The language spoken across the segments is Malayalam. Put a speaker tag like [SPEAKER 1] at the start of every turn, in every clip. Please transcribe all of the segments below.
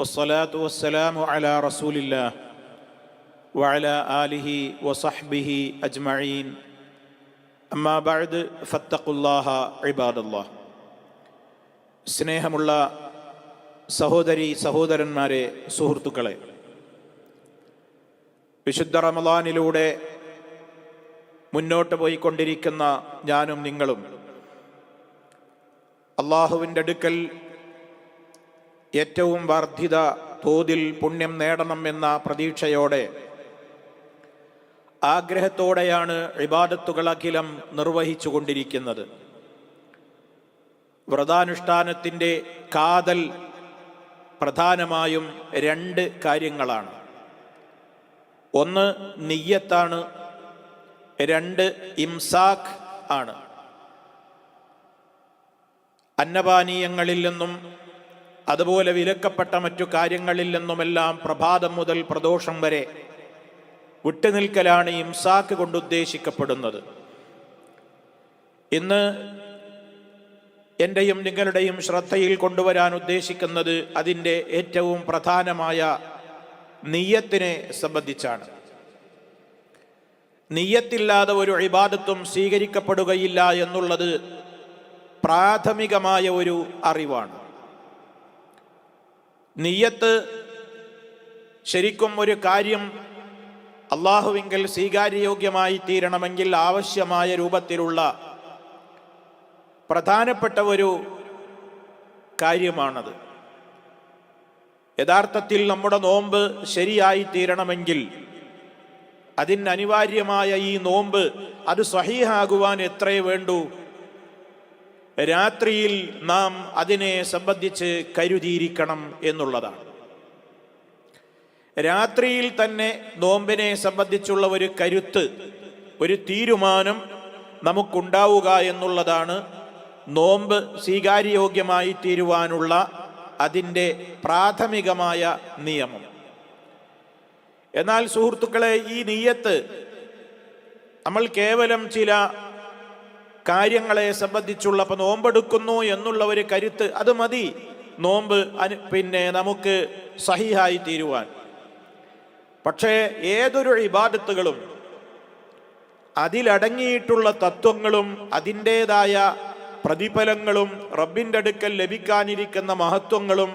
[SPEAKER 1] വസ്സലാത്തു വസ്സലാമു അലാ റസൂലില്ല വഅല ആലിഹി വസഹ്ബിഹി അജ്മഈൻ അമ്മാ ബഅദ് ഫത്തഖുല്ലാഹ ഇബാദല്ലാഹ് സ്നേഹമുള്ള സഹോദരി സഹോദരന്മാരെ സുഹൃത്തുക്കളെ വിശുദ്ധ റമദാനിലൂടെ മുന്നോട്ട് പോയിക്കൊണ്ടിരിക്കുന്ന ഞാനും നിങ്ങളും അള്ളാഹുവിന്റെ അടുക്കൽ ഏറ്റവും വർദ്ധിത തോതിൽ പുണ്യം നേടണം എന്ന പ്രതീക്ഷയോടെ ആഗ്രഹത്തോടെയാണ് ഇബാദത്തുകളഖിലം നിർവഹിച്ചു കൊണ്ടിരിക്കുന്നത് വ്രതാനുഷ്ഠാനത്തിന്റെ കാതൽ പ്രധാനമായും രണ്ട് കാര്യങ്ങളാണ്. ഒന്ന് നിയ്യത്താണ്. രണ്ട് ഇംസാഖ് ആണ്. അന്നപാനീയങ്ങളിൽ നിന്നും അതുപോലെ വിലക്കപ്പെട്ട മറ്റു കാര്യങ്ങളിൽ നിന്നുമെല്ലാം പ്രഭാതം മുതൽ പ്രദോഷം വരെ വിട്ടുനിൽക്കലാണ് ഇംസാക്ക് കൊണ്ട് ഉദ്ദേശിക്കപ്പെടുന്നത്. ഇന്ന് എന്റെയും നിങ്ങളുടെയും ശ്രദ്ധയിൽ കൊണ്ടുവരാൻ ഉദ്ദേശിക്കുന്നത് അതിന്റെ ഏറ്റവും പ്രധാനമായ നെയ്യത്തിനെ സംബന്ധിച്ചാണ്. നെയ്യത്തില്ലാതെ ഒരു ഇബാദത്തും സ്വീകരിക്കപ്പെടുകയില്ല എന്നുള്ളത് പ്രാഥമികമായ ഒരു അറിവാണ്. നെയ്യത്ത് ശരിക്കും ഒരു കാര്യം അള്ളാഹുവിങ്കിൽ സ്വീകാര്യയോഗ്യമായി തീരണമെങ്കിൽ ആവശ്യമായ രൂപത്തിലുള്ള പ്രധാനപ്പെട്ട ഒരു കാര്യമാണത്. യഥാർത്ഥത്തിൽ നമ്മുടെ നോമ്പ് ശരിയായി തീരണമെങ്കിൽ അതിന് അനിവാര്യമായ ഈ നോമ്പ് അത് സ്വഹീഹാകുവാൻ എത്രയേ വേണ്ടൂ? രാത്രിയിൽ നാം അതിനെ സംബന്ധിച്ച് കരുതിയിരിക്കണം എന്നുള്ളതാണ്. രാത്രിയിൽ തന്നെ നോമ്പിനെ സംബന്ധിച്ചുള്ള ഒരു കരുത്ത് ഒരു തീരുമാനം നമുക്കുണ്ടാവുക എന്നുള്ളതാണ് നോമ്പ് സ്വീകാര്യയോഗ്യമായി തീരുവാനുള്ള അതിന്റെ പ്രാഥമികമായ നിയമം. എന്നാൽ സുഹൃത്തുക്കളെ ഈ നീയത്ത് നമ്മൾ കേവലം ചില കാര്യങ്ങളെ സംബന്ധിച്ചുള്ള അപ്പൊ നോമ്പെടുക്കുന്നു എന്നുള്ള ഒരു കരുത്ത് അത് മതി. നോമ്പ് അനു പിന്നെ നമുക്ക് സഹിഹായി തീരുവാൻ. പക്ഷേ ഏതൊരു ഇബാദത്തുകളും അതിലടങ്ങിയിട്ടുള്ള തത്വങ്ങളും അതിന്റെതായ പ്രതിഫലങ്ങളും റബ്ബിന്റെ അടുക്കൽ ലഭിക്കാനിരിക്കുന്ന മഹത്വങ്ങളും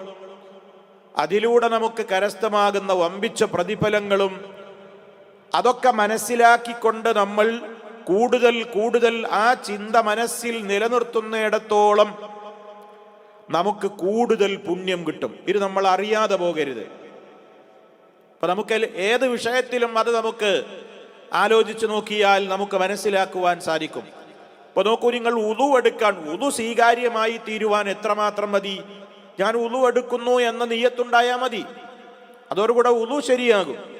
[SPEAKER 1] അതിലൂടെ നമുക്ക് കരസ്ഥമാകുന്ന വമ്പിച്ച പ്രതിഫലങ്ങളും അതൊക്കെ മനസ്സിലാക്കിക്കൊണ്ട് നമ്മൾ കൂടുതൽ കൂടുതൽ ആ ചിന്ത മനസ്സിൽ നിലനിർത്തുന്നിടത്തോളം നമുക്ക് കൂടുതൽ പുണ്യം കിട്ടും. ഇത് നമ്മൾ അറിയാതെ പോകരുത്. അപ്പൊ നമുക്ക് ഏത് വിഷയത്തിലും അത് നമുക്ക് ആലോചിച്ചു നോക്കിയാൽ നമുക്ക് മനസ്സിലാക്കുവാൻ സാധിക്കും. ഇപ്പൊ നോക്കൂ നിങ്ങൾ ഉതു എടുക്കാൻ ഉതു സ്വീകാര്യമായി തീരുവാൻ എത്രമാത്രം മതി? ഞാൻ ഉതു എടുക്കുന്നു എന്ന നീയത്തുണ്ടായാൽ മതി. അതോടുകൂടെ ഉതു ശരിയാകും.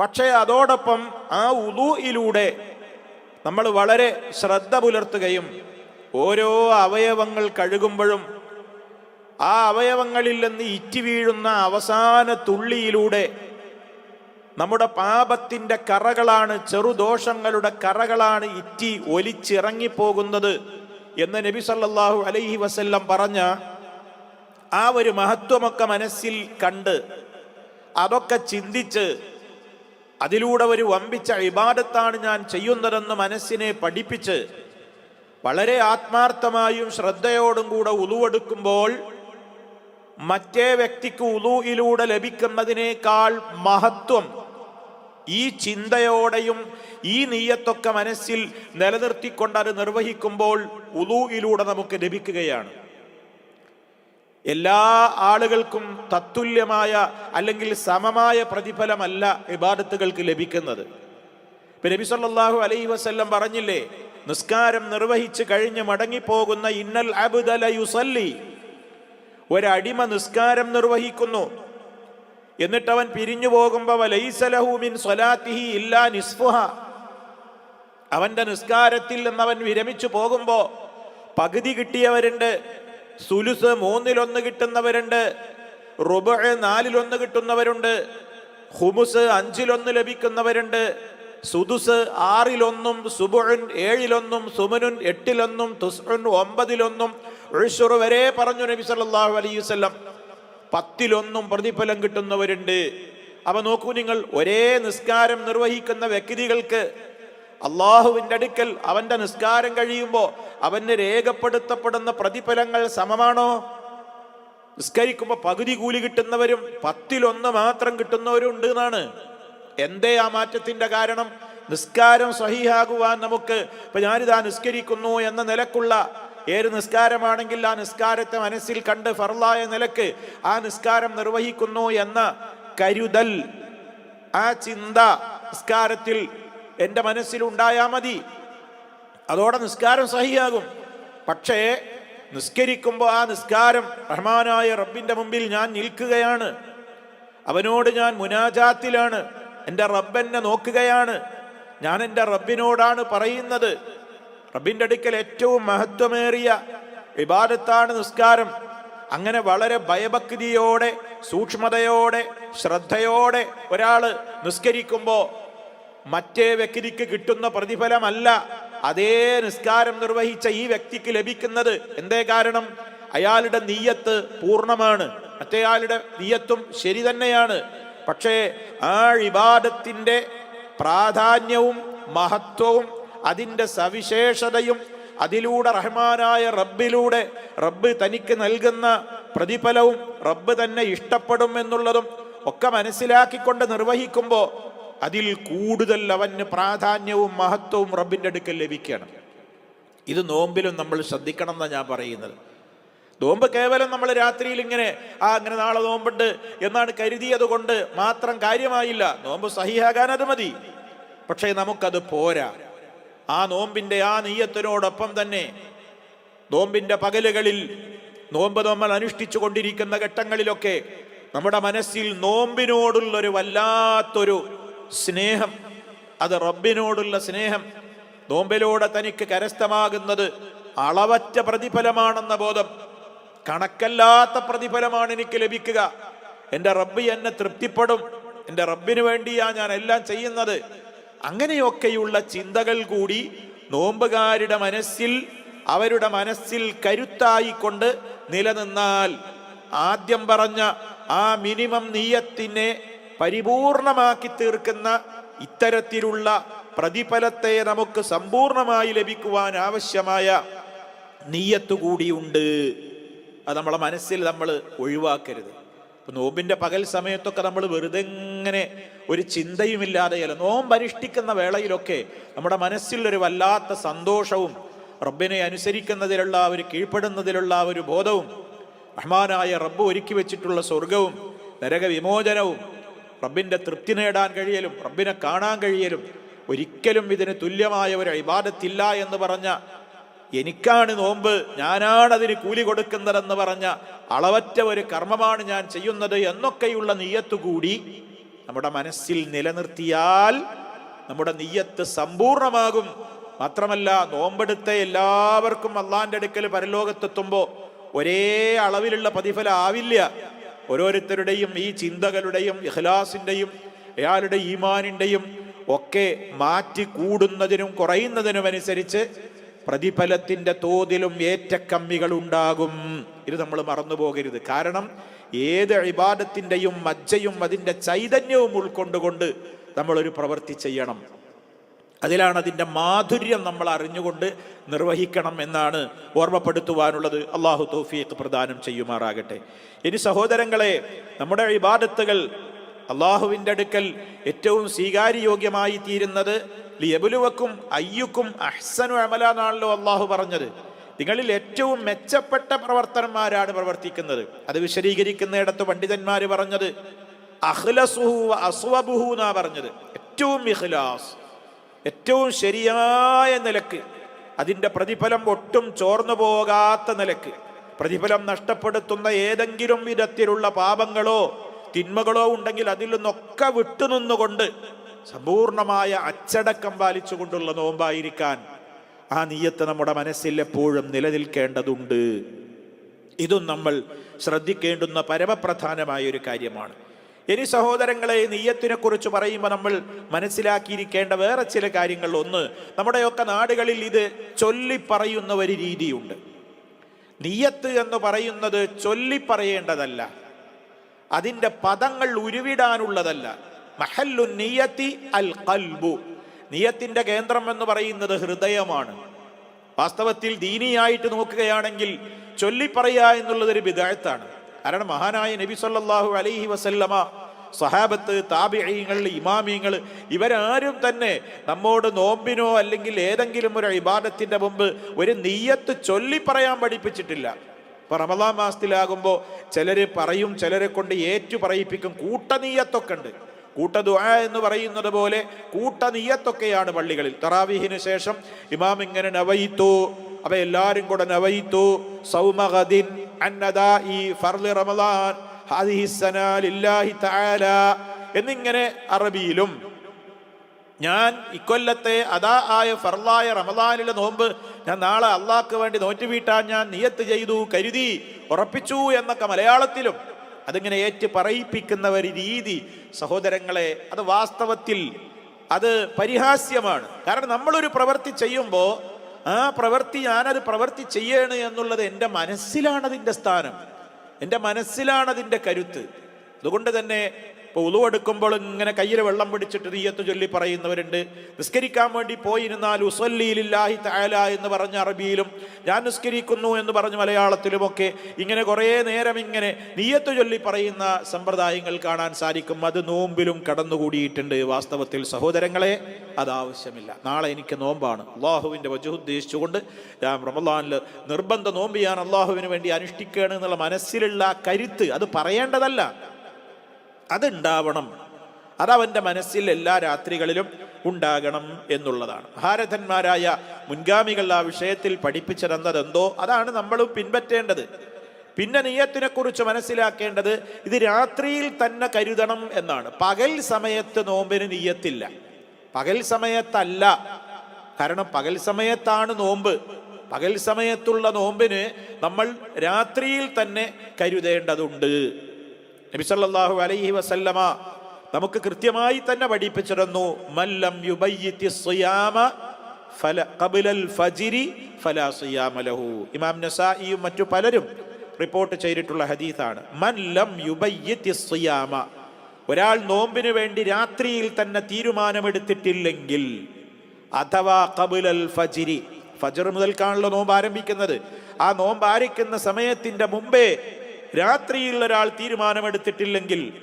[SPEAKER 1] പക്ഷേ അതോടൊപ്പം ആ ഉദുയിലൂടെ നമ്മൾ വളരെ ശ്രദ്ധ പുലർത്തുകയും ഓരോ അവയവങ്ങൾ കഴുകുമ്പോഴും ആ അവയവങ്ങളിൽ നിന്ന് ഇറ്റി വീഴുന്ന അവസാന തുള്ളിയിലൂടെ നമ്മുടെ പാപത്തിന്റെ കറകളാണ് ചെറുദോഷങ്ങളുടെ കറകളാണ് ഇറ്റി ഒലിച്ചിറങ്ങിപ്പോകുന്നത് എന്ന് നബി സല്ലാഹു അലൈഹി വസല്ലം പറഞ്ഞ ആ ഒരു മഹത്വമൊക്കെ മനസ്സിൽ കണ്ട് അതൊക്കെ ചിന്തിച്ച് അതിലൂടെ ഒരു വമ്പിച്ച ഇബാദത്താണ് ഞാൻ ചെയ്യുന്നതെന്ന് മനസ്സിനെ പഠിപ്പിച്ച് വളരെ ആത്മാർത്ഥമായും ശ്രദ്ധയോടും കൂടെ ഉളുവെടുക്കുമ്പോൾ മറ്റേ വ്യക്തിക്ക് ഉളുയിലൂടെ ലഭിക്കുന്നതിനേക്കാൾ മഹത്വം ഈ ചിന്തയോടെയും ഈ നീയത്തൊക്കെ മനസ്സിൽ നിലനിർത്തിക്കൊണ്ട് അത് നിർവഹിക്കുമ്പോൾ ഉളുയിലൂടെ നമുക്ക് ലഭിക്കുകയാണ്. എല്ലാ ആളുകൾക്കും തത്തുല്യമായ അല്ലെങ്കിൽ സമമായ പ്രതിഫലമല്ല ഇബാദത്തുകൾക്ക് ലഭിക്കുന്നത്. ഇപ്പൊ നബി സല്ലാഹു അലൈഹി വസ്ല്ലം പറഞ്ഞില്ലേ നിസ്കാരം നിർവഹിച്ച് കഴിഞ്ഞ് മടങ്ങിപ്പോകുന്ന ഇന്നൽ അബ്ദല ഒരടിമ നിസ്കാരം നിർവഹിക്കുന്നു. എന്നിട്ട് അവൻ പിരിഞ്ഞു പോകുമ്പോൾ മിൻ സ്വലാത്തിഹി ഇല്ലാ അവന്റെ നിസ്കാരത്തിൽ നിന്ന് അവൻ വിരമിച്ചു പോകുമ്പോ പകുതി കിട്ടിയവരുണ്ട് സുലുസ് മൂന്നിലൊന്ന് കിട്ടുന്നവരുണ്ട് റുബ് നാലിലൊന്ന് കിട്ടുന്നവരുണ്ട് ഹുമുസ് അഞ്ചിലൊന്ന് ലഭിക്കുന്നവരുണ്ട് സുദുസ് ആറിലൊന്നും സുബുൻ ഏഴിലൊന്നും സുമനുൻ എട്ടിലൊന്നും തുസ്ഉൻ ഒമ്പതിലൊന്നും ഋഷുറു വരെ പറഞ്ഞു നബി സല്ലല്ലാഹു അലൈഹി വസല്ലം. പത്തിലൊന്നും പ്രതിഫലം കിട്ടുന്നവരുണ്ട്. അവ നോക്കൂ നിങ്ങൾ ഒരേ നിസ്കാരം നിർവഹിക്കുന്ന വ്യക്തികൾക്ക് അള്ളാഹുവിന്റെ അടുക്കൽ അവന്റെ നിസ്കാരം കഴിയുമ്പോൾ അവന് രേഖപ്പെടുത്തപ്പെടുന്ന പ്രതിഫലങ്ങൾ സമമാണോ? നിസ്കരിക്കുമ്പോൾ പകുതി കൂലി കിട്ടുന്നവരും പത്തിലൊന്ന് മാത്രം കിട്ടുന്നവരും ഉണ്ട് എന്നാണ്. എന്തേ ആ മാറ്റത്തിന്റെ കാരണം? നിസ്കാരം സഹിയാകുവാൻ നമുക്ക് ഇപ്പം ഞാനിതാ നിസ്കരിക്കുന്നു എന്ന നിലക്കുള്ള ഏത് നിസ്കാരമാണെങ്കിൽ ആ നിസ്കാരത്തെ മനസ്സിൽ കണ്ട് ഫർലായ നിലയ്ക്ക് ആ നിസ്കാരം നിർവഹിക്കുന്നു എന്ന കരുതൽ ആ ചിന്ത നിസ്കാരത്തിൽ എന്റെ മനസ്സിൽ ഉണ്ടായാൽ മതി. അതോടെ നിസ്കാരം സഹിയാകും. പക്ഷേ നിസ്കരിക്കുമ്പോൾ ആ നിസ്കാരം റഹ്മാനായ റബ്ബിന്റെ മുമ്പിൽ ഞാൻ നിൽക്കുകയാണ്. അവനോട് ഞാൻ മുനാജാത്തിലാണ്. എന്റെ റബ്ബെന്നെ നോക്കുകയാണ്. ഞാൻ എന്റെ റബ്ബിനോടാണ് പറയുന്നത്. റബ്ബിന്റെ അടുക്കൽ ഏറ്റവും മഹത്വമേറിയ വിവാദത്താണ് നിസ്കാരം. അങ്ങനെ വളരെ ഭയഭക്തിയോടെ സൂക്ഷ്മതയോടെ ശ്രദ്ധയോടെ ഒരാൾ നിസ്കരിക്കുമ്പോൾ മറ്റേ വ്യക്തിക്ക് കിട്ടുന്ന പ്രതിഫലമല്ല. അതേ നിസ്കാരം നിർവഹിച്ച ഈ വ്യക്തിക്ക് ലഭിക്കുന്നത് എന്തേ കാരണം? അയാളുടെ നീയത്ത് പൂർണമാണ്. മറ്റേയാളുടെ നീയത്തും ശരി തന്നെയാണ്. പക്ഷേ ആ ഇബാദത്തിന്റെ പ്രാധാന്യവും മഹത്വവും അതിന്റെ സവിശേഷതയും അതിലൂടെ റഹ്മാനായ റബ്ബിലൂടെ റബ്ബ് തനിക്ക് നൽകുന്ന പ്രതിഫലവും റബ്ബ് തന്നെ ഇഷ്ടപ്പെടും എന്നുള്ളതും ഒക്കെ മനസ്സിലാക്കിക്കൊണ്ട് നിർവഹിക്കുമ്പോൾ അതിൽ കൂടുതൽ അവന് പ്രാധാന്യവും മഹത്വവും റബ്ബിന്റെ അടുക്കൽ ലഭിക്കണം. ഇത് നോമ്പിലും നമ്മൾ ശ്രദ്ധിക്കണം എന്നാണ് ഞാൻ പറയുന്നത്. നോമ്പ് കേവലം നമ്മൾ രാത്രിയിൽ ഇങ്ങനെ ആ അങ്ങനെ നാളെ നോമ്പുണ്ട് എന്നാണ് കരുതിയത് കൊണ്ട് മാത്രം കാര്യമായില്ല. നോമ്പ് സഹിയാകാൻ അത് മതി. പക്ഷേ നമുക്കത് പോരാ. ആ നോമ്പിന്റെ ആ നെയ്യത്തിനോടൊപ്പം തന്നെ നോമ്പിന്റെ പകലുകളിൽ നോമ്പ് നമ്മൾ അനുഷ്ഠിച്ചു കൊണ്ടിരിക്കുന്ന ഘട്ടങ്ങളിലൊക്കെ നമ്മുടെ മനസ്സിൽ നോമ്പിനോടുള്ളൊരു വല്ലാത്തൊരു സ്നേഹം അത് റബ്ബിനോടുള്ള സ്നേഹം നോമ്പിലൂടെ തനിക്ക് കരസ്ഥമാകുന്നത് അളവറ്റ പ്രതിഫലമാണെന്ന ബോധം കണക്കല്ലാത്ത പ്രതിഫലമാണ് എനിക്ക് ലഭിക്കുക. എന്റെ റബ്ബ് എന്നെ തൃപ്തിപ്പെടും എന്റെ റബ്ബിന് വേണ്ടിയാ ഞാൻ എല്ലാം ചെയ്യുന്നത്. അങ്ങനെയൊക്കെയുള്ള ചിന്തകൾ കൂടി നോമ്പുകാരുടെ മനസ്സിൽ അവരുടെ മനസ്സിൽ കരുത്തായിക്കൊണ്ട് നിലനിന്നാൽ ആദ്യം പറഞ്ഞ ആ മിനിമം നീയത്തിനെ പരിപൂർണമാക്കി തീർക്കുന്ന ഇത്തരത്തിലുള്ള പ്രതിഫലത്തെ നമുക്ക് സമ്പൂർണമായി ലഭിക്കുവാൻ ആവശ്യമായ നീയത്ത് കൂടിയുണ്ട് അത് നമ്മളെ മനസ്സിൽ നമ്മൾ ഒഴിവാക്കരുത്. ഇപ്പൊ നോമ്പിന്റെ പകൽ സമയത്തൊക്കെ നമ്മൾ വെറുതെ ഇങ്ങനെ ഒരു ചിന്തയുമില്ലാതെയല്ല നോമ്പ് അനുഷ്ഠിക്കുന്ന വേളയിലൊക്കെ നമ്മുടെ മനസ്സിൽ ഒരു വല്ലാത്ത സന്തോഷവും റബ്ബിനെ അനുസരിക്കുന്നതിലുള്ള ഒരു കീഴ്പ്പെടുന്നതിലുള്ള ഒരു ബോധവും റഹ്മാനായ റബ്ബ് ഒരുക്കി വെച്ചിട്ടുള്ള സ്വർഗവും നരക റബ്ബിന്റെ തൃപ്തി നേടാൻ കഴിയലും റബ്ബിനെ കാണാൻ കഴിയലും ഒരിക്കലും ഇതിന് തുല്യമായ ഒരു ഇബാദത്തില്ല എന്ന് പറഞ്ഞ എനിക്കാണ് നോമ്പ് ഞാനാണ് അതിന് കൂലി കൊടുക്കുന്നതെന്ന് പറഞ്ഞ അളവറ്റ ഒരു കർമ്മമാണ് ഞാൻ ചെയ്യുന്നത് എന്നൊക്കെയുള്ള നീയത്ത് കൂടി നമ്മുടെ മനസ്സിൽ നിലനിർത്തിയാൽ നമ്മുടെ നീയത്ത് സമ്പൂർണമാകും. മാത്രമല്ല നോമ്പെടുത്ത എല്ലാവർക്കും അള്ളാന്റെ അടുക്കൽ പരലോകത്തെത്തുമ്പോൾ ഒരേ അളവിലുള്ള പ്രതിഫലം ആവില്ല. ഓരോരുത്തരുടെയും ഈ ചിന്തകളുടെയും ഇഖ്ലാസിന്റെയും അയാളുടെ ഈമാനിന്റെയും ഒക്കെ മാറ്റി കൂടുന്നതിനും കുറയുന്നതിനും അനുസരിച്ച് പ്രതിഫലത്തിന്റെ തോതിലും ഏറ്റക്കമ്മികൾ ഉണ്ടാകും. ഇത് നമ്മൾ മറന്നു പോകരുത്. കാരണം ഏത് ഇബാദത്തിന്റെയും മജ്ജയും അതിന്റെ ചൈതന്യവും ഉൾക്കൊണ്ടുകൊണ്ട് നമ്മളൊരു പ്രവൃത്തി ചെയ്യണം. അതിലാണ് അതിന്റെ മാധുര്യം നമ്മൾ അറിഞ്ഞുകൊണ്ട് നിർവഹിക്കണം എന്നാണ് ഓർമ്മപ്പെടുത്തുവാനുള്ളത്. അള്ളാഹു തൗഫീഖ് പ്രദാനം ചെയ്യുമാറാകട്ടെ. ഇനി സഹോദരങ്ങളെ നമ്മുടെ ഇബാദത്തുകൾ അള്ളാഹുവിന്റെ അടുക്കൽ ഏറ്റവും സ്വീകാര്യയോഗ്യമായി തീരുന്നത് ലിയബുലുവക്കും അയ്യുക്കും അഹ്സനു അമല അള്ളാഹു പറഞ്ഞത്. നിങ്ങളിൽ ഏറ്റവും മെച്ചപ്പെട്ട പ്രവർത്തനന്മാരാണ് പ്രവർത്തിക്കുന്നത്. അത് വിശദീകരിക്കുന്നിടത്ത് പണ്ഡിതന്മാർ പറഞ്ഞത് അഹ്ലസുഹു അസ്വബുഹു എന്നാ പറഞ്ഞത്. ഏറ്റവും ഇഖ്ലാസ്. ഏറ്റവും ശരിയായ നിലയ്ക്ക് അതിന്റെ പ്രതിഫലം ഒട്ടും ചോർന്നു പോകാത്ത നിലയ്ക്ക് പ്രതിഫലം നഷ്ടപ്പെടുത്തുന്ന ഏതെങ്കിലും വിധത്തിലുള്ള പാപങ്ങളോ തിന്മകളോ ഉണ്ടെങ്കിൽ അതിൽ നിന്നൊക്കെ വിട്ടുനിന്നുകൊണ്ട് സമ്പൂർണമായ അച്ചടക്കം പാലിച്ചുകൊണ്ടുള്ള നോമ്പായിരിക്കാൻ ആ നീയത്ത് നമ്മുടെ മനസ്സിൽ എപ്പോഴും നിലനിൽക്കേണ്ടതുണ്ട്. ഇതും നമ്മൾ ശ്രദ്ധിക്കേണ്ടുന്ന പരമപ്രധാനമായ ഒരു കാര്യമാണ്. ഇനി സഹോദരങ്ങളെ നെയ്യത്തിനെ കുറിച്ച് പറയുമ്പോൾ നമ്മൾ മനസ്സിലാക്കിയിരിക്കേണ്ട വേറെ ചില കാര്യങ്ങൾ. ഒന്ന് നമ്മുടെയൊക്കെ നാടുകളിൽ ഇത് ചൊല്ലി പറയുന്ന ഒരു രീതിയുണ്ട്. നീയത്ത് എന്ന് പറയുന്നത് ചൊല്ലി പറയേണ്ടതല്ല അതിന്റെ പദങ്ങൾ ഉരുവിടാനുള്ളതല്ല. മഹല്ലു നീയത്തി അൽ കൽബു നെയ്യത്തിന്റെ കേന്ദ്രം എന്ന് പറയുന്നത് ഹൃദയമാണ്. വാസ്തവത്തിൽ ദീനിയായിട്ട് നോക്കുകയാണെങ്കിൽ ചൊല്ലിപ്പറയുക എന്നുള്ളതൊരു വിദായത്താണ് കാരണം മഹാനായ നബി സല്ലാഹു അലൈഹി വസല്ലമ സഹാബത്ത് താബിയങ്ങൾ ഇമാമിയങ്ങൾ ഇവരാരും തന്നെ നമ്മോട് നോമ്പിനോ അല്ലെങ്കിൽ ഏതെങ്കിലും ഒരു ഇബാദത്തിന്റെ മുമ്പ് ഒരു നീയത്ത് ചൊല്ലി പറയാൻ പഠിപ്പിച്ചിട്ടില്ല. ഇപ്പം റമദാൻ മാസത്തിലാകുമ്പോൾ ചിലർ പറയും ചിലരെ കൊണ്ട് ഏറ്റു പറയിപ്പിക്കും. കൂട്ടനീയത്തൊക്കെ ഉണ്ട്. കൂട്ടദുആ എന്ന് പറയുന്നത് പോലെ കൂട്ടനീയത്തൊക്കെയാണ് പള്ളികളിൽ. തറാവീഹിന് ശേഷം ഇമാം ഇങ്ങനെ നവയിത്തു അവ എല്ലാവരും കൂടെ നവയിത്തു സൗമഗദിൻ എന്നിങ്ങനെ അറബിയിലും ഞാൻ ഇക്കൊല്ലത്തെ അതാ ആയ ഫർലായ റമദാനിലെ നോമ്പ് ഞാൻ നാളെ അള്ളാഹ്ക്ക് വേണ്ടി നോറ്റ് വീട്ടാൻ ഞാൻ നിയത്ത് ചെയ്തു കരുതി ഉറപ്പിച്ചു എന്നൊക്കെ മലയാളത്തിലും അതിങ്ങനെ ഏറ്റ് പറയിപ്പിക്കുന്ന ഒരു രീതി. സഹോദരങ്ങളെ അത് വാസ്തവത്തിൽ അത് പരിഹാസ്യമാണ്. കാരണം നമ്മളൊരു പ്രവൃത്തി ചെയ്യുമ്പോൾ ആ പ്രവൃത്തി ഞാനത് പ്രവൃത്തി ചെയ്യണ് എന്നുള്ളത് എന്റെ മനസ്സിലാണതിന്റെ സ്ഥാനം. എന്റെ മനസ്സിലാണതിന്റെ കരുത്ത്. അതുകൊണ്ട് തന്നെ ഇപ്പോൾ ഉളുവെടുക്കുമ്പോൾ ഇങ്ങനെ കയ്യിൽ വെള്ളം പിടിച്ചിട്ട് നീയത്ത് ചൊല്ലി പറയുന്നവരുണ്ട്. നിസ്കരിക്കാൻ വേണ്ടി പോയിരുന്നാൽ ഉസല്ലിയിലില്ലാഹി താല എന്ന് പറഞ്ഞ അറബിയിലും ഞാൻ നിസ്കരിക്കുന്നു എന്ന് പറഞ്ഞ മലയാളത്തിലുമൊക്കെ ഇങ്ങനെ കുറേ നേരം ഇങ്ങനെ നീയത്ത് ചൊല്ലി പറയുന്ന സമ്പ്രദായങ്ങൾ കാണാൻ സാധിക്കും. അത് നോമ്പിലും കടന്നുകൂടിയിട്ടുണ്ട് വാസ്തവത്തിൽ. സഹോദരങ്ങളെ അത് ആവശ്യമില്ല. നാളെ എനിക്ക് നോമ്പാണ്. അള്ളാഹുവിന്റെ വജു ഉദ്ദേശിച്ചുകൊണ്ട് ഞാൻ റമദാനിൽ നിർബന്ധ നോമ്പ് ഞാൻ അള്ളാഹുവിന് വേണ്ടി അനുഷ്ഠിക്കുകയാണ് എന്നുള്ള മനസ്സിലുള്ള കരുത്ത് അത് പറയേണ്ടതല്ല. അതുണ്ടാവണം. അതവന്റെ മനസ്സിൽ എല്ലാ രാത്രികളിലും ഉണ്ടാകണം എന്നുള്ളതാണ്. ഭാരതന്മാരായ മുൻഗാമികൾ ആ വിഷയത്തിൽ പഠിപ്പിച്ചിരുന്നതെന്തോ അതാണ് നമ്മളും പിൻപറ്റേണ്ടത്. പിന്നെ നീയത്തിനെ കുറിച്ച് മനസ്സിലാക്കേണ്ടത് ഇത് രാത്രിയിൽ തന്നെ കരുതണം എന്നാണ്. പകൽ സമയത്ത് നോമ്പിന് നീയത്തില്ല പകൽ സമയത്തല്ല. കാരണം പകൽ സമയത്താണ് നോമ്പ്. പകൽ സമയത്തുള്ള നോമ്പിന് നമ്മൾ രാത്രിയിൽ തന്നെ കരുതേണ്ടതുണ്ട്. നബി സല്ലല്ലാഹു അലൈഹി വസല്ലമ നമുക്ക് കൃത്യമായി തന്നെ പഠിപ്പിച്ചിരുന്നു മല്ലം ഇമാം നസായിയും മറ്റു പലരും റിപ്പോർട്ട് ചെയ്തിട്ടുള്ള ഹദീസാണ് മൻ ലം യുബയ്യിത്തി സിയാമ. ഒരാൾ നോമ്പിന് വേണ്ടി രാത്രിയിൽ തന്നെ തീരുമാനമെടുത്തിട്ടില്ലെങ്കിൽ അഥവാ ഖബലൽ ഫജിരി ഫജർ മുതൽക്കാണല്ലോ നോമ്പ് ആരംഭിക്കുന്നത്. ആ നോമ്പ് ആരിക്കുന്ന സമയത്തിന്റെ മുമ്പേ രാത്രിയിൽ ഒരാൾ തീരുമാനമെടുത്തിട്ടില്ലെങ്കിൽ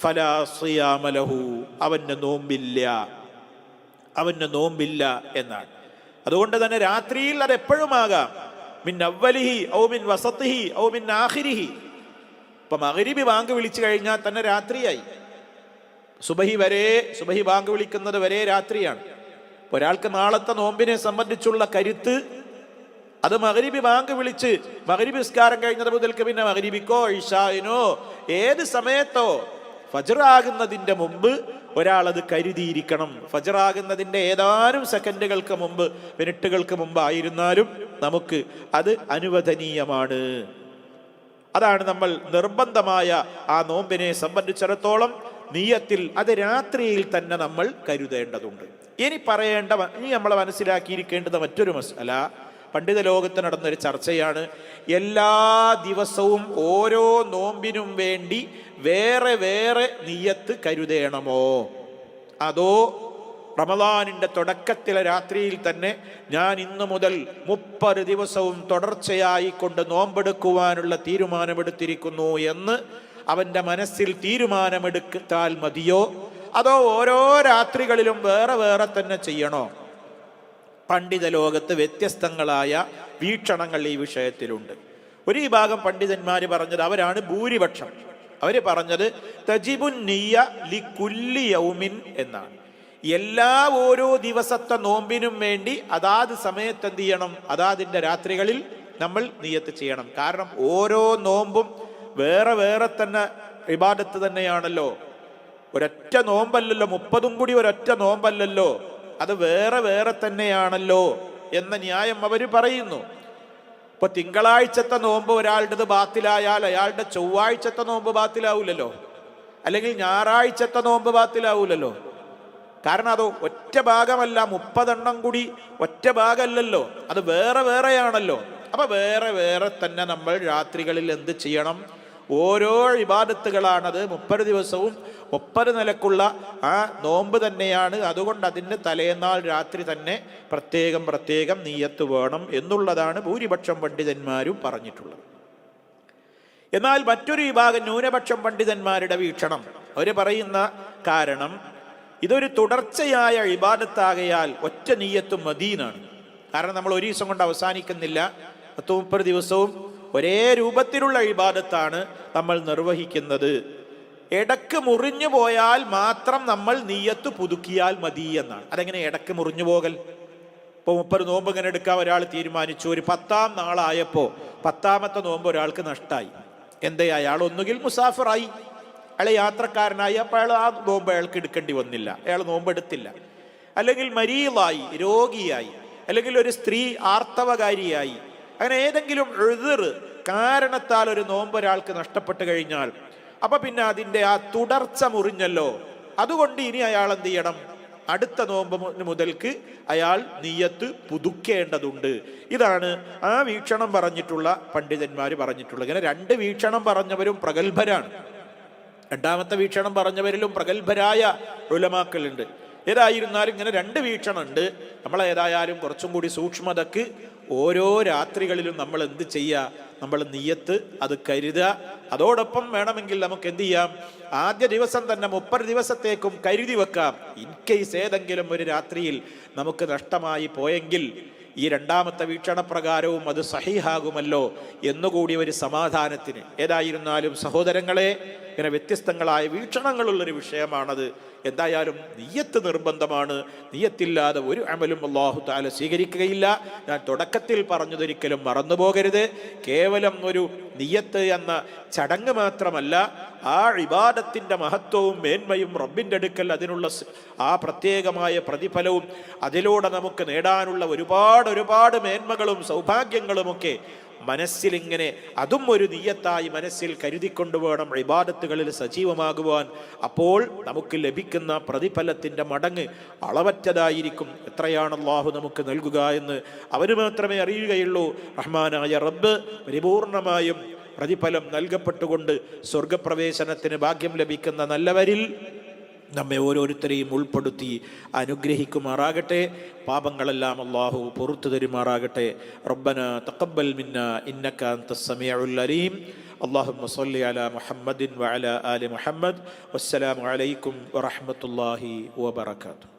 [SPEAKER 1] ഫലാസിയാമലഹു അവന് നോമ്പില്ല. അവന് നോമ്പില്ല എന്നാണ്. അതുകൊണ്ട് തന്നെ രാത്രിയിൽ അത് എപ്പോഴും ആകാം മിൻ അവലിഹി ഔ മിൻ വസത്തിഹി ഔ മിൻ ആഹിരിഹി ഇപ്പം അഹരിബി ബാങ്ക് വിളിച്ചു കഴിഞ്ഞാൽ തന്നെ രാത്രിയായി. സുബഹി വരെ സുബഹി ബാങ്ക് വിളിക്കുന്നത് വരെ രാത്രിയാണ്. ഒരാൾക്ക് നാളത്തെ നോമ്പിനെ സംബന്ധിച്ചുള്ള കരുത്ത് അത് മകരീബി ബാങ്ക് വിളിച്ച് മകരീബി നിസ്കാരം കഴിഞ്ഞത് മുതൽക്ക് പിന്നെ മകരീബിക്കോ ഇഷായിനോ ഏത് സമയത്തോ ഫജറാകുന്നതിന്റെ മുമ്പ് ഒരാൾ അത് കരുതിയിരിക്കണം ഫജറാകുന്നതിന്റെ ഏതാനും സെക്കൻഡുകൾക്ക് മുമ്പ് മിനിറ്റുകൾക്ക് മുമ്പ് ആയിരുന്നാലും നമുക്ക് അത് അനുവദനീയമാണ്. അതാണ് നമ്മൾ നിർബന്ധമായ ആ നോമ്പിനെ സംബന്ധിച്ചിടത്തോളം നീയത്തിൽ അത് രാത്രിയിൽ തന്നെ നമ്മൾ കരുതേണ്ടതുണ്ട്. ഇനി പറയേണ്ട ഇനി നമ്മൾ മനസ്സിലാക്കിയിരിക്കേണ്ടത് മറ്റൊരു മസല. പണ്ഡിത ലോകത്ത് നടന്നൊരു ചർച്ചയാണ്. എല്ലാ ദിവസവും ഓരോ നോമ്പിനും വേണ്ടി വേറെ വേറെ നീയത്ത് കരുതേണമോ? അതോ റമദാനിന്റെ തുടക്കത്തിലെ രാത്രിയിൽ തന്നെ ഞാൻ ഇന്നു മുതൽ മുപ്പത് ദിവസവും തുടർച്ചയായി കൊണ്ട് നോമ്പെടുക്കുവാനുള്ള തീരുമാനമെടുത്തിരിക്കുന്നു എന്ന് അവന്റെ മനസ്സിൽ തീരുമാനമെടുത്താൽ മതിയോ? അതോ ഓരോ രാത്രികളിലും വേറെ വേറെ തന്നെ ചെയ്യണോ? പണ്ഡിത ലോകത്ത് വ്യത്യസ്തങ്ങളായ വീക്ഷണങ്ങൾ ഈ വിഷയത്തിലുണ്ട്. ഒരു വിഭാഗം പണ്ഡിതന്മാർ പറഞ്ഞത് അവരാണ് ഭൂരിപക്ഷം. അവർ പറഞ്ഞത് തജിബുൻ നീയ ലി കുല്ലി യൗമിൻ എന്നാണ്. എല്ലാ ഓരോ ദിവസത്തെ നോമ്പിനും വേണ്ടി അതാത് സമയത്ത് എന്ത് ചെയ്യണം? അതാതിന്റെ രാത്രികളിൽ നമ്മൾ നീയത്ത് ചെയ്യണം. കാരണം ഓരോ നോമ്പും വേറെ വേറെ തന്നെ ഇബാദത്ത് തന്നെയാണല്ലോ. ഒരൊറ്റ നോമ്പല്ലല്ലോ മുപ്പതും കൂടി ഒരൊറ്റ നോമ്പല്ലല്ലോ. അത് വേറെ വേറെ തന്നെയാണല്ലോ എന്ന ന്യായം അവർ പറയുന്നു. ഇപ്പൊ തിങ്കളാഴ്ചത്തെ നോമ്പ് ഒരാളുടേത് ബാത്തിലായാൽ അയാളുടെ ചൊവ്വാഴ്ചത്തെ നോമ്പ് ബാത്തിലാവൂലല്ലോ. അല്ലെങ്കിൽ ഞായറാഴ്ചത്തെ നോമ്പ് ബാത്തിലാവൂലല്ലോ. കാരണം അത് ഒറ്റ ഭാഗമല്ല മുപ്പതെണ്ണം കൂടി ഒറ്റ ഭാഗമല്ലല്ലോ. അത് വേറെ വേറെയാണല്ലോ. അപ്പൊ വേറെ വേറെ തന്നെ നമ്മൾ രാത്രികളിൽ എന്ത് ചെയ്യണം? ഓരോ ഇബാദത്തുകളാണത്. മുപ്പത് ദിവസവും മുപ്പത് നിലക്കുള്ള ആ നോമ്പ് തന്നെയാണ്. അതുകൊണ്ട് അതിന്റെ തലേന്നാൾ രാത്രി തന്നെ പ്രത്യേകം പ്രത്യേകം നീയത്ത് വേണം എന്നുള്ളതാണ് ഭൂരിപക്ഷം പണ്ഡിതന്മാരും പറഞ്ഞിട്ടുള്ളത്. എന്നാൽ മറ്റൊരു വിഭാഗം ന്യൂനപക്ഷം പണ്ഡിതന്മാരുടെ വീക്ഷണം. അവർ പറയുന്ന കാരണം ഇതൊരു തുടർച്ചയായ ഇബാദത്താകയാൽ ഒറ്റ നീയത്തും മദീനാണ് കാരണം നമ്മൾ ഒരു ദിവസം കൊണ്ട് അവസാനിക്കുന്നില്ല. പത്ത് മുപ്പത് ദിവസവും ഒരേ രൂപത്തിലുള്ള ഇബാദത്താണ് നമ്മൾ നിർവഹിക്കുന്നത്. ഇടയ്ക്ക് മുറിഞ്ഞു പോയാൽ മാത്രം നമ്മൾ നീയത്ത് പുതുക്കിയാൽ മതി എന്നാണ്. അതെങ്ങനെ ഇടയ്ക്ക് മുറിഞ്ഞു പോകൽ? ഇപ്പോൾ മുപ്പത് നോമ്പ് ഇങ്ങനെ എടുക്കാൻ ഒരാൾ തീരുമാനിച്ചു. ഒരു പത്താം നാളായപ്പോൾ പത്താമത്തെ നോമ്പ് ഒരാൾക്ക് നഷ്ടമായി എന്തേ? അയാൾ ഒന്നുകിൽ മുസാഫറായി. അയാൾ യാത്രക്കാരനായി. അപ്പോൾ അയാൾ ആ നോമ്പ് അയാൾക്ക് എടുക്കേണ്ടി വന്നില്ല. അയാൾ നോമ്പ് എടുത്തില്ല. അല്ലെങ്കിൽ മരീലായി രോഗിയായി. അല്ലെങ്കിൽ ഒരു സ്ത്രീ ആർത്തവകാരിയായി. അങ്ങനെ ഏതെങ്കിലും എഴുതിർ കാരണത്താൽ ഒരു നോമ്പ് ഒരാൾക്ക് നഷ്ടപ്പെട്ടു കഴിഞ്ഞാൽ അപ്പൊ പിന്നെ അതിന്റെ ആ തുടർച്ച മുറിഞ്ഞല്ലോ. അതുകൊണ്ട് ഇനി അയാൾ എന്ത് ചെയ്യണം? അടുത്ത നോമ്പ് മുതൽക്ക് അയാൾ നീയത്ത് പുതുക്കേണ്ടതുണ്ട്. ഇതാണ് ആ വീക്ഷണം പറഞ്ഞിട്ടുള്ള പണ്ഡിതന്മാർ പറഞ്ഞിട്ടുള്ളത്. ഇങ്ങനെ രണ്ട് വീക്ഷണം പറഞ്ഞവരും പ്രഗത്ഭരാണ്. രണ്ടാമത്തെ വീക്ഷണം പറഞ്ഞവരിലും പ്രഗത്ഭരായ ഉലമാക്കളുണ്ട്. ഏതായിരുന്നാലും ഇങ്ങനെ രണ്ട് വീക്ഷണമുണ്ട്. നമ്മൾ ഏതായാലും കുറച്ചും കൂടി സൂക്ഷ്മതക്ക് ഓരോ രാത്രികളിലും നമ്മൾ എന്ത് ചെയ്യുക നമ്മൾ നീയത്ത് അത് കരുതുക അതോടൊപ്പം വേണമെങ്കിൽ നമുക്ക് എന്ത് ചെയ്യാം? ആദ്യ ദിവസം തന്നെ മുപ്പത് ദിവസത്തേക്കും കരുതി വെക്കാം. ഇൻ കേസ് ഏതെങ്കിലും ഒരു രാത്രിയിൽ നമുക്ക് നഷ്ടമായി പോയെങ്കിൽ ഈ രണ്ടാമത്തെ വീക്ഷണപ്രകാരവും അത് സഹിഹാകുമല്ലോ എന്നുകൂടി ഒരു സമാധാനത്തിന്. ഏതായിരുന്നാലും സഹോദരങ്ങളെ ഇങ്ങനെ വ്യത്യസ്തങ്ങളായ വീക്ഷണങ്ങളുള്ളൊരു വിഷയമാണത്. എന്തായാലും നീയത്ത് നിർബന്ധമാണ്. നീയത്തില്ലാതെ ഒരു അമലും അള്ളാഹു താല സ്വീകരിക്കുകയില്ല. ഞാൻ തുടക്കത്തിൽ പറഞ്ഞതൊരിക്കലും മറന്നു പോകരുത് കേവലം ഒരു നീയത്ത് എന്ന ചടങ്ങ് മാത്രമല്ല ആ ഇബാദത്തിന്റെ മഹത്വവും മേന്മയും റബ്ബിന്റെ അടുക്കൽ അതിനുള്ള ആ പ്രത്യേകമായ പ്രതിഫലവും അതിലൂടെ നമുക്ക് നേടാനുള്ള ഒരുപാട് ഒരുപാട് മേന്മകളും സൗഭാഗ്യങ്ങളുമൊക്കെ മനസ്സിലിങ്ങനെ അതും ഒരു നീയത്തായി മനസ്സിൽ കരുതിക്കൊണ്ടു വേണം ഇബാദത്തുകളിൽ സജീവമാകുവാൻ. അപ്പോൾ നമുക്ക് ലഭിക്കുന്ന പ്രതിഫലത്തിന്റെ മടങ്ങ് അളവറ്റതായിരിക്കും. എത്രയാണ് അള്ളാഹു നമുക്ക് നൽകുക എന്ന് അവന് മാത്രമേ അറിയുകയുള്ളൂ. റഹ്മാനായ റബ്ബ് പരിപൂർണമായും പ്രതിഫലം നൽകപ്പെട്ടുകൊണ്ട് സ്വർഗപ്രവേശനത്തിന് ഭാഗ്യം ലഭിക്കുന്ന നല്ലവരിൽ നമ്മെ ഓരോരുത്തരെയും ഉൾപ്പെടുത്തി അനുഗ്രഹിക്കുമാറാകട്ടെ പാപങ്ങളെല്ലാം അള്ളാഹു പുറത്തു തരുമാറാകട്ടെ റബ്ബന തഖബ്ബൽ മിന്ന ഇന്നക അൻത സമീഉൽ അലീം اللهم صل على محمد وعلى آل محمد والسلام عليكم ورحمة الله وبركاته